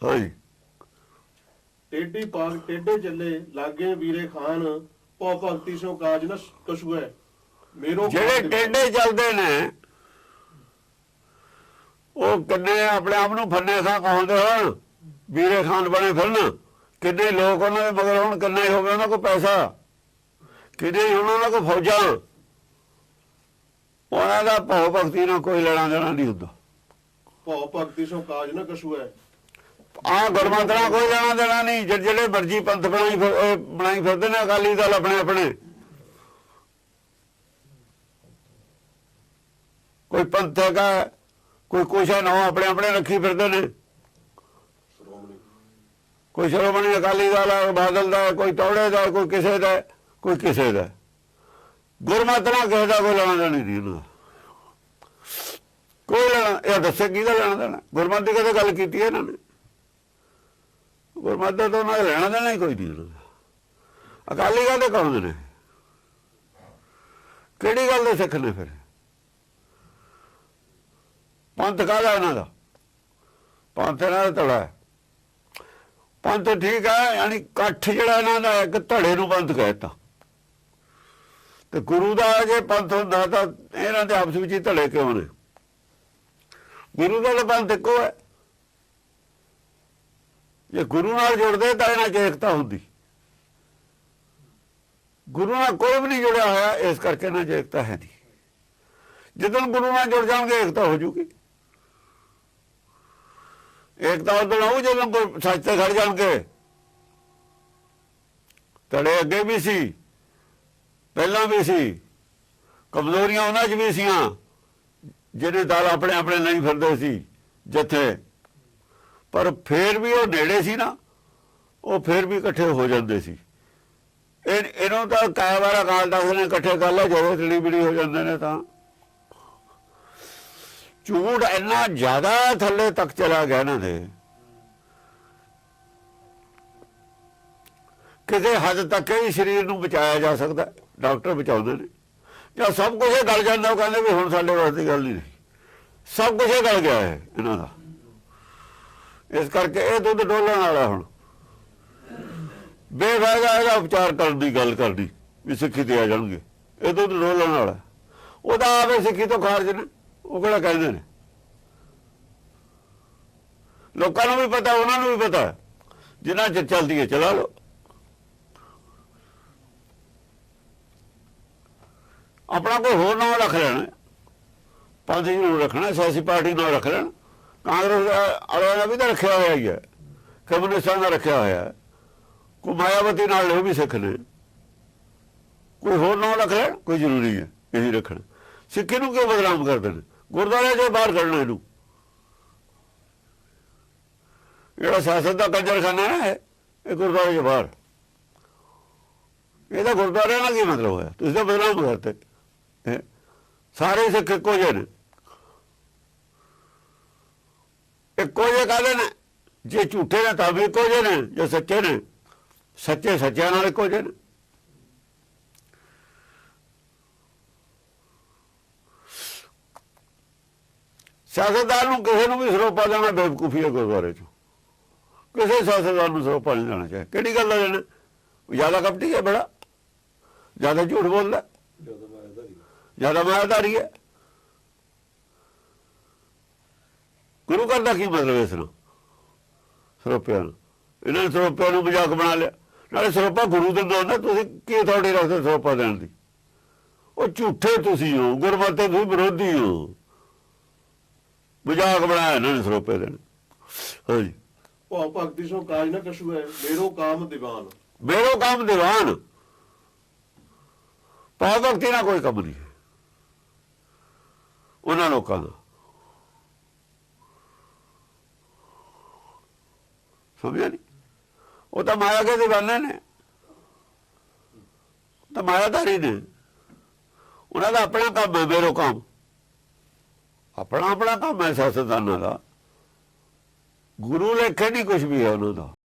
ਹਾਂਜੀ ਟੇਢੀ ਪਾਗ ਟੇਢੇ ਚੱਲੇ ਲਾਗੇ ਵੀਰੇ ਖਾਨ ਭਉ ਭਗਤੀ ਸੋ ਕਾਜ ਨ ਹੈ। ਮੇਰੋ ਜਿਹੜੇ ਟੇਡੇ ਚੱਲਦੇ ਨੇ ਉਹ ਕਿੰਨੇ ਆਪਣੇ ਆਪ ਨੂੰ ਫੰਨੇ ਖਾਂ ਕਹਾਉਂਦੇ ਹਨ ਵੀਰੇ ਖਾਨ ਬਣੇ ਫਿਰਨ। ਕਿੰਨੇ ਲੋਕ ਉਹਨਾਂ ਦੇ ਮਗਰ ਹੁਣ ਕਿੰਨੇ ਹੀ ਹੋਵੇ ਉਹਨਾਂ ਕੋਲ ਪੈਸਾ। ਕਿੰਨੇ ਉਹਨਾਂ ਕੋਲ ਫੌਜਾਂ। ਉਹਨਾਂ ਦਾ ਭਉ ਭਗਤੀ ਨਾਲ ਕੋਈ ਲੈਣਾ ਦੇਣਾ ਨਹੀਂ ਹੁੰਦਾ। ਭਉ ਭਗਤੀ ਸੋ ਕਾਜ ਨ ਹੈ। ਆ ਗੁਰਮੰਤਰਾ ਕੋਈ ਲੈਣਾ ਦੇਣਾ ਨਹੀਂ, ਜਿਹੜੇ ਜਿਹੜੇ ਮਰਜ਼ੀ ਪੰਥ ਬਣਾਈ ਬਣਾਈ ਫਿਰਦੇ ਨੇ, ਅਕਾਲੀ ਦਲ ਆਪਣੇ ਆਪਣੇ। ਕੋਈ ਪੰਥ ਹੈਗਾ, ਕੋਈ ਕੁਛ ਹੈ ਨਾ ਆਪਣੇ ਆਪਣੇ ਰੱਖੀ ਫਿਰਦੇ ਨੇ। ਕੋਈ ਸ਼੍ਰੋਮਣੀ ਅਕਾਲੀ ਦਲ ਹੈ ਬਾਦਲ ਦਾ ਕੋਈ ਤੌੜੇ ਦਾ ਕੋਈ ਕਿਸੇ ਦਾ ਕੋਈ ਕਿਸੇ ਦਾ ਹੈ। ਕਿਸੇ ਦਾ ਕੋਈ ਲੈਣਾ ਦੇਣਾ ਨਹੀਂ ਇਹਨਾਂ ਦਾ। ਕੋਈ ਲੈਣਾ ਇਹ ਦੱਸੇ ਕਿਹਦਾ ਲੈਣਾ ਦੇਣਾ? ਗੁਰਮਤਿ ਦੀ ਕਦੇ ਗੱਲ ਕੀਤੀ ਹੈ ਇਹਨਾਂ ਨੇ? ਗੁਰਮਤਿ ਤੋਂ ਤਾਂ ਉਹਨਾਂ ਦਾ ਲੈਣਾ ਦੇਣਾ ਹੀ ਕੋਈ ਨਹੀਂ। ਇਹਨਾਂ ਦਾ ਅਕਾਲੀ ਗੱਲ ਦੇ ਕੌਣ ਨੇ ਕਿਹੜੀ ਗੱਲ ਦੇ ਸਿੱਖ ਨੇ ਫਿਰ? ਪੰਥ ਕਾਹਦਾ ਇਹਨਾਂ ਦਾ? ਪੰਥ ਇਹਨਾਂ ਦਾ ਧੜਾ ਹੈ। ਪੰਥ ਠੀਕ ਹੈ, ਯਾਨੀ ਇਕੱਠ ਜਿਹੜਾ ਇਹਨਾਂ ਦਾ ਇੱਕ ਧੜੇ ਨੂੰ ਪੰਥ ਕਹਿਤਾ। ਤੇ ਗੁਰੂ ਦਾ ਜੇ ਪੰਥ ਹੁੰਦਾ ਤਾਂ ਇਹਨਾਂ ਦੇ ਆਪਸ ਵਿੱਚ ਹੀ ਧੜੇ ਕਿਉਂ ਨੇ? ਗੁਰੂ ਦਾ ਤਾਂ ਪੰਥ ਇੱਕੋ ਹੈ। ਜੇ ਗੁਰੂ ਨਾਲ ਜੁੜਦੇ ਤਾਂ ਇਹਨਾਂ 'ਚ ਏਕਤਾ ਹੁੰਦੀ। ਗੁਰੂ ਨਾਲ ਕੋਈ ਵੀ ਨਹੀਂ ਜੁੜਿਆ ਹੋਇਆ, ਇਸ ਕਰਕੇ ਇਹਨਾਂ 'ਚ ਏਕਤਾ ਹੈ ਨਹੀਂ। ਜਦੋਂ ਗੁਰੂ ਨਾਲ ਜੁੜ ਜਾਣਗੇ, ਏਕਤਾ ਹੋ ਜੂਗੀ। ਏਕਤਾ ਉਦੋਂ ਆਉ ਜਦੋਂ ਕੋਈ ਸੱਚ ਤੇ ਖੜ ਜਾਣਗੇ। ਤੜੇ ਅੱਗੇ ਵੀ ਸੀ, ਪਹਿਲਾਂ ਵੀ ਸੀ, ਕਮਜ਼ੋਰੀਆਂ ਉਹਨਾਂ 'ਚ ਵੀ ਸੀਆਂ ਜਿਹੜੇ ਦਲ ਆਪਣੇ ਆਪਣੇ ਨਹੀਂ ਫਿਰਦੇ ਸੀ, ਜਿੱਥੇ ਪਰ ਫੇਰ ਵੀ ਉਹ ਨੇੜੇ ਸੀ ਨਾ, ਉਹ ਫੇਰ ਵੀ ਇਕੱਠੇ ਹੋ ਜਾਂਦੇ ਸੀ। ਇਹ, ਇਹਨੂੰ ਤਾਂ ਕਾਇ ਵਾਰਾ ਕਾਲ ਦੱਸਦੇ ਨੇ ਇਕੱਠੇ ਕਰ ਲੈ ਜਦੋਂ ਚਿੜੀ ਬਿੜੀ ਹੋ ਜਾਂਦੇ ਨੇ ਤਾਂ। ਝੂਠ ਇੰਨਾ ਜ਼ਿਆਦਾ ਥੱਲੇ ਤੱਕ ਚਲਾ ਗਿਆ ਇਹਨਾਂ ਦੇ ਕਿਸੇ ਹੱਦ ਤੱਕ ਹੀ ਸਰੀਰ ਨੂੰ ਬਚਾਇਆ ਜਾ ਸਕਦਾ, ਡਾਕਟਰ ਬਚਾਉਂਦੇ ਨੇ। ਜਾਂ ਸਭ ਕੁਝ ਹੀ ਗਲ ਜਾਂਦਾ, ਉਹ ਕਹਿੰਦੇ ਵੀ ਹੁਣ ਸਾਡੇ ਵਾਸਤੇ ਗੱਲ ਨਹੀਂ ਸਭ ਕੁਝ ਹੀ ਗਲ ਗਿਆ ਹੈ, ਇਹਨਾਂ ਦਾ। ਇਸ ਕਰਕੇ ਇਹ ਦੁੱਧ ਡੋਲਣ ਵਾਲਾ ਹੁਣ। ਬੇਫਾਇਦਾ ਇਹਦਾ ਉਪਚਾਰ ਕਰਨ ਦੀ ਗੱਲ ਕਰਨੀ, ਵੀ ਸਿੱਖੀ ਤੇ ਆ ਜਾਣਗੇ। ਇਹ ਦੁੱਧ ਡੋਲਣ ਵਾਲਾ। ਉਹਦਾ ਆਪੇ ਸਿੱਖੀ ਤੋਂ ਖਾਰਜ ਨੇ, ਉਹ ਕਿਹੜਾ ਕਹਿੰਦੇ ਨੇ? ਲੋਕਾਂ ਨੂੰ ਵੀ ਪਤਾ, ਉਹਨਾਂ ਨੂੰ ਵੀ ਪਤਾ। ਜਿੰਨਾ 'ਚ ਚੱਲਦੀ ਹੈ, ਚਲਾ ਲਓ। ਆਪਣਾ ਕੋਈ ਹੋਰ ਨਾਮ ਰੱਖ ਲੈਣਾ। ਪੰਜ ਜੀ ਨੂੰ ਰੱਖਣਾ, ਸਿਆਸੀ ਪਾਰਟੀ ਨਾਲ ਰੱਖ ਲੈਣ। ਕਾਂਗਰਸ ਵਾਲਿਆਂ ਦਾ ਵੀ ਤਾਂ ਰੱਖਿਆ ਹੋਇਆ ਹੀ ਹੈ। ਕਮਿਊਨਿਸਟਾਂ ਦਾ ਰੱਖਿਆ ਹੋਇਆ ਹੈ। ਕੋਈ ਮਾਇਆਵਤੀ ਨਾਲ ਉਹ ਵੀ ਸਿੱਖ ਨੇ। ਕੋਈ ਹੋਰ ਨਾਮ ਰੱਖ ਲੈਣ, ਕੋਈ ਜ਼ਰੂਰੀ ਹੈ, ਇਹੀ ਰੱਖਣਾ। ਸਿੱਖੀ ਨੂੰ ਕਿਉਂ ਬਦਨਾਮ ਕਰਦੇ ਨੇ? ਗੁਰਦੁਆਰੇ ਚੋਂ ਬਾਹਰ ਕੱਢਣਾ ਇਹਨੂੰ। ਜਿਹੜਾ ਸਿਆਸਤ ਦਾ ਕੰਜਰਖਾਨਾ ਹੈ, ਇਹ ਗੁਰਦੁਆਰੇ ਦੇ ਬਾਹਰ। ਇਹਦਾ ਗੁਰਦੁਆਰੇ ਨਾਲ ਕੀ ਮਤਲਬ ਹੋਇਆ? ਤੁਸੀਂ ਤਾਂ ਬਦਨਾਮ ਕਰਤੇ ਸਾਰੇ ਸਿੱਖ ਇੱਕੋ ਜਿਹੇ ਨੇ। ਇੱਕੋ ਜਿਹੇ ਕਾਹਦੇ ਨੇ, ਜੇ ਝੂਠੇ ਨੇ ਤਾਂ ਵੀ ਇੱਕੋ ਜਿਹੇ ਨੇ, ਜੇ ਸੱਚੇ ਨੇ, ਸੱਚੇ ਸੱਚਿਆਂ ਨਾਲ ਇੱਕੋ ਜਿਹੇ ਨੇ। ਸਿਆਸਤਦਾਨ ਨੂੰ ਕਿਸੇ ਨੂੰ ਵੀ ਸਰੋਪਾ ਦੇਣਾ ਬੇਵਕੂਫੀ ਹੈ ਗੁਰਦੁਆਰੇ 'ਚ। ਕਿਸੇ ਸਿਆਸਤਦਾਨ ਨੂੰ ਸਰੋਪਾ ਨਹੀਂ ਦੇਣਾ ਚਾਹੀਦਾ। ਕਿਹੜੀ ਗੱਲ ਹੈ ਦੇਣਾ ਜ਼ਿਆਦਾ ਕਪਟੀ ਹੈ ਬੜਾ। ਜ਼ਿਆਦਾ ਝੂਠ ਬੋਲਦਾ। ਜ਼ਿਆਦਾ ਮਾਇਆਦਾਰੀ ਹੈ। ਗੁਰੂ ਘਰ ਦਾ ਕੀ ਮਤਲਬ ਹੈ ਇਸ ਨੂੰ ਸਰੋਪਿਆਂ ਨੂੰ। ਇਹਨਾਂ ਨੇ ਸਰੋਪਿਆਂ ਨੂੰ ਮਜ਼ਾਕ ਬਣਾ ਲਿਆ। ਨਾਲੇ ਸਰੋਪਾ ਗੁਰੂ ਦਿੰਦਾ ਹੁੰਦਾ ਤੁਸੀਂ ਕੀ ਅਥਾਰਟੀ ਰੱਖਦੇ ਸਰੋਪਾ ਦੇਣ ਦੀ? ਉਹ ਝੂਠੇ ਤੁਸੀਂ ਹੋ ਗੁਰਮਤਿ ਤੁਸੀਂ ਵਿਰੋਧੀ ਹੋ। ਮਜ਼ਾਕ ਬਣਾਇਆ ਇਹਨਾਂ ਨੇ ਸਰੋਪੇ ਦੇਣ। ਹਾਂਜੀ। ਭਉ ਭਗਤੀ ਸੋ ਕਾਜ ਨ ਕਛੂ ਹੈ ਮੇਰੋ ਕਾਮ ਦੀਵਾਨ। ਮੇਰੋ ਕੰਮ ਦੀਵਾਨ। ਭਾਵ ਭਗਤੀ ਨਾਲ ਕੋਈ ਕੰਮ ਨਹੀਂ। ਉਹਨਾਂ ਲੋਕਾਂ ਦਾ। ਸਮਝਿਆ ਨਹੀਂ ਉਹ ਤਾਂ ਮਾਇਆ ਕੇ دیਵਾਨੇ ਨੇ ਉਹ ਤਾਂ ਮਾਇਆਦਾਰੀ ਨੇ। ਉਹਨਾਂ ਦਾ ਆਪਣਾ ਕੰਮ ਹੈ ਮੇਰੋ ਕੰਮ। ਆਪਣਾ ਆਪਣਾ ਕੰਮ ਹੈ ਸਿਆਸਤਦਾਨਾਂ ਦਾ। ਗੁਰੂ ਲੇਖੇ ਨਹੀਂ ਕੁਝ ਵੀ ਹੈ ਉਹਨਾਂ ਦਾ।